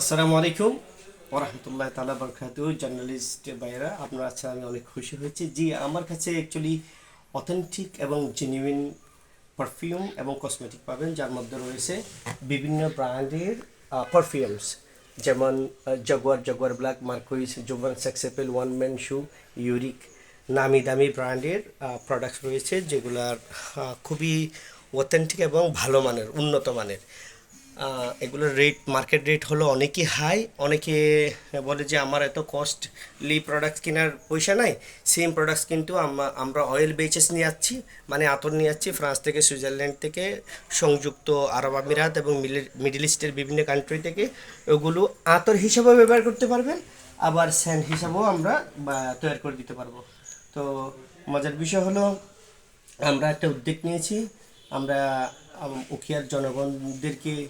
আসসালামু আলাইকুম ওরহামতুল্লাহ তালা বরকাত জার্নালিস্ট ভাইয়েরা, আপনারা আছেন, আমি অনেক খুশি হয়েছি। জি, আমার কাছে অ্যাকচুয়ালি অথেন্টিক এবং জেনুইন পারফিউম এবং কসমেটিক পাবেন, যার মধ্যে রয়েছে বিভিন্ন ব্র্যান্ডের পারফিউমস যেমন Jaguar Jaguar black Marquis জুবান sex appeal one man show uric নামি দামি ব্র্যান্ডের প্রোডাক্টস রয়েছে, যেগুলার খুবই অথেন্টিক এবং ভালো মানের, উন্নত মানের। এগুলোর রেট মার্কেট রেট হলো অনেকই হাই অনেকে বলে যে আমার এত কস্টলি প্রোডাক্ট কেনার পয়সা নাই সেম প্রোডাক্টস কিন্তু আমরা অয়েল বেচেস নিয়ে যাচ্ছি মানে আতর নিয়ে যাচ্ছি, ফ্রান্স থেকে, সুইজারল্যান্ড থেকে, সংযুক্ত আরব আমিরাত এবং মিডল ইস্টের বিভিন্ন কান্ট্রি থেকে ওগুলো আতর হিসাবেও ব্যবহার করতে পারবেন, আবার স্যান্ড হিসাবেও আমরা তৈরি করে দিতে পারব। তো মজার বিষয় হলো, আমরা একটা উদ্যোগ নিয়েছি, আমরা, আম- উখিয়ার জনগণদেরকে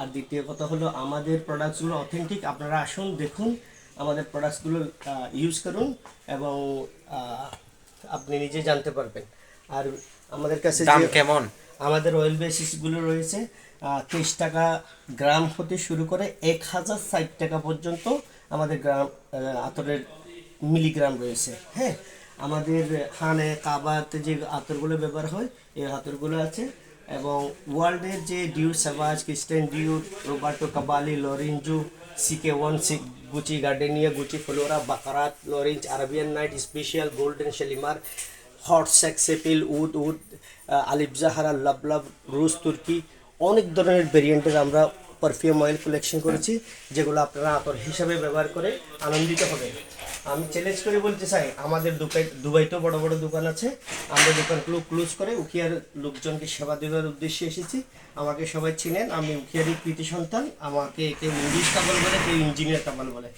আর দ্বিতীয় কথা হলো আমাদের প্রোডাক্টসগুলো অথেন্টিক আপনারা আসুন দেখুন আমাদের প্রোডাক্টসগুলো ইউজ করুন এবং আপনি নিজে জানতে পারবেন। আর আমাদের কাছে দাম কেমন? আমাদের অয়েল বেসিসগুলো রয়েছে তেইশ টাকা গ্রাম হতে শুরু করে এক হাজার ষাট টাকা পর্যন্ত আমাদের গ্রাম আতরের মিলিগ্রাম রয়েছে হ্যাঁ? আমাদের হানে কাবাতে যে আতরগুলো ব্যবহার হয় এই আতরগুলো আছে। এবং ওয়ার্ল্ডের যে ডিউ সাবাজ Christian Dior, Roberto Cavalli, লরিনজু, CK one, sick, Gucci Gardenia, Gucci Flora, Baccarat, Lorenz, Arabian night, special golden Shalimar, hot sex appeal wood wood আলিফ জাহারা লাভ লাভ, রুশ তুর্কি, অনেক ধরনের ভেরিয়েন্টের আমরা পারফিউম অয়েল কালেকশন করেছি, যেগুলো আপনারা আতর হিসাবে ব্যবহার করে আনন্দিত হবেন। আমি চ্যালেঞ্জ করে বলতে চাই, আমাদের দুবাই, দুবাইতেও বড় বড় দোকান আছে। আমরা দোকানগুলো ক্লোজ করে, উখিয়ার লোকজনকে সেবা দেওয়ার উদ্দেশ্যে এসেছি। আমাকে সবাই চিনেন, আমি উখিয়ারই কৃতি সন্তান। আমাকে কেউ ইংলিশ কাবল বলে, কেউ ইঞ্জিনিয়ার কাবল বলে।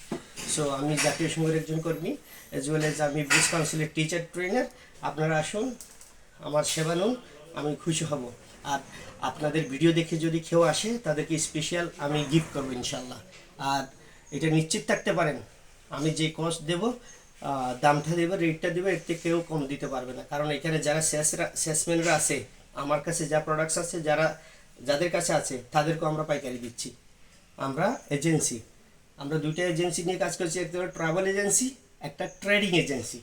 সো আমি জাতীয় সংঘের একজন কর্মী এজ ওয়েল এজ আমি ব্রিজ কাউন্সিলের টিচার ট্রেনার আপনারা আসুন, আমার সেবা নুন, আমি খুশি হব। আর আপনাদের ভিডিও দেখে যদি কেউ আসে, তাদেরকে স্পেশাল আমি গিফট করব ইনশাল্লাহ আর এটা নিশ্চিত থাকতে পারেন। আমি যে কস্ট দেবো দামটা দেবো রেটটা দেবো, এর থেকে কেউ কম দিতে পারবে না। কারণ এখানে যারা সেলসরা সেলসম্যানরা আছে, আমার কাছে যা প্রোডাক্টস আছে, যারা, যাদের কাছে আছে, তাদেরকেও আমরা পাইকারি দিচ্ছি। আমরা এজেন্সি আমরা দুইটা এজেন্সি নিয়ে কাজ করছি, একটা ট্রাভেল এজেন্সি একটা ট্রেডিং এজেন্সি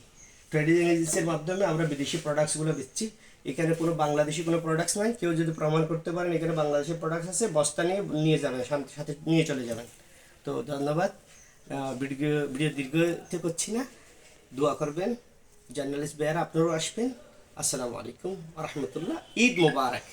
ট্রেডিং এজেন্সির মাধ্যমে আমরা বিদেশি প্রোডাক্টসগুলো দিচ্ছি। এখানে কোনো বাংলাদেশি কোনো প্রোডাক্টস নাই। কেউ যদি প্রমাণ করতে পারেন, এখানে বাংলাদেশের প্রোডাক্টস আছে, বস্তা নিয়ে নিয়ে যাবেন সাথে নিয়ে চলে যাবেন। তো ধন্যবাদ। ভিডিও ভিডিও দীর্ঘতে করছি না, দোয়া করবেন। জার্নালিস্ট বেয়ার আপনারাও আসবেন। আসসালামু আলাইকুম রহমতুল্লাহ। ঈদ মুবারক।